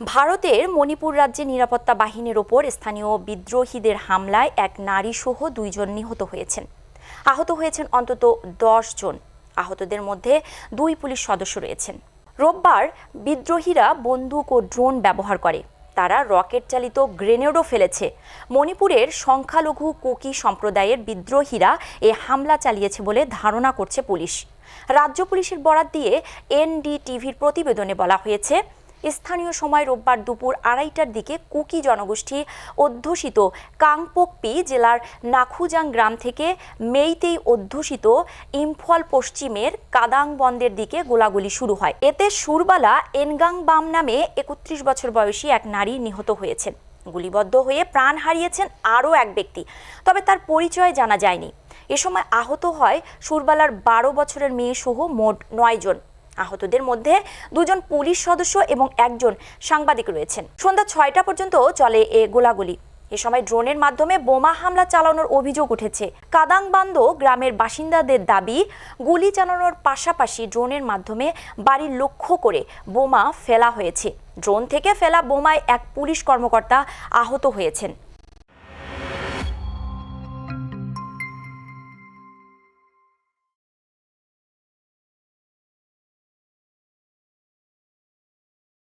ভারতের মণিপুর রাজ্যে নিরাপত্তা বাহিনীর ওপর স্থানীয় বিদ্রোহীদের হামলায় এক নারী সহ দুইজন নিহত হয়েছেন। আহত হয়েছেন অন্তত দশ জন। আহতদের মধ্যে দুই পুলিশ সদস্য রয়েছেন। রোববার বিদ্রোহীরা বন্দুক ও ড্রোন ব্যবহার করে। তারা রকেট চালিত গ্রেনেডও ফেলেছে। মণিপুরের সংখ্যালঘু কুকি সম্প্রদায়ের বিদ্রোহীরা এ হামলা চালিয়েছে বলে ধারণা করছে পুলিশ। রাজ্য পুলিশের বরাত দিয়ে এনডিটিভির প্রতিবেদনে বলা হয়েছে স্থানীয় সময় রোববার দুপুর আড়াইটার দিকে কুকি জনগোষ্ঠী অধ্যুষিত কাংপোকপি জেলার নাখুজাং গ্রাম থেকে মেইতেই অধ্যুষিত ইম্ফল পশ্চিমের কাদাং বন্দের দিকে গোলাগুলি শুরু হয়। এতে সুরবালা এনগাং বাম নামে একত্রিশ বছর বয়সী এক নারী নিহত হয়েছেন। গুলিবদ্ধ হয়ে প্রাণ হারিয়েছেন আরও এক ব্যক্তি, তবে তার পরিচয় জানা যায়নি। এ সময় আহত হয় সুরবালার বারো বছরের মেয়ে সহ মোট নয় জন। আহতদের মধ্যে দুজন পুলিশ সদস্য এবং একজন সাংবাদিক রয়েছেন। সন্ধ্যা ছয়টা পর্যন্ত চলে এ গোলাগুলি। এ সময় ড্রোনের মাধ্যমে বোমা হামলা চালানোর অভিযোগ উঠেছে। কাদাংবান্দ গ্রামের বাসিন্দাদের দাবি, গুলি চালানোর পাশাপাশি ড্রোনের মাধ্যমে বাড়ির লক্ষ্য করে বোমা ফেলা হয়েছে। ড্রোন থেকে ফেলা বোমায় এক পুলিশ কর্মকর্তা আহত হয়েছেন।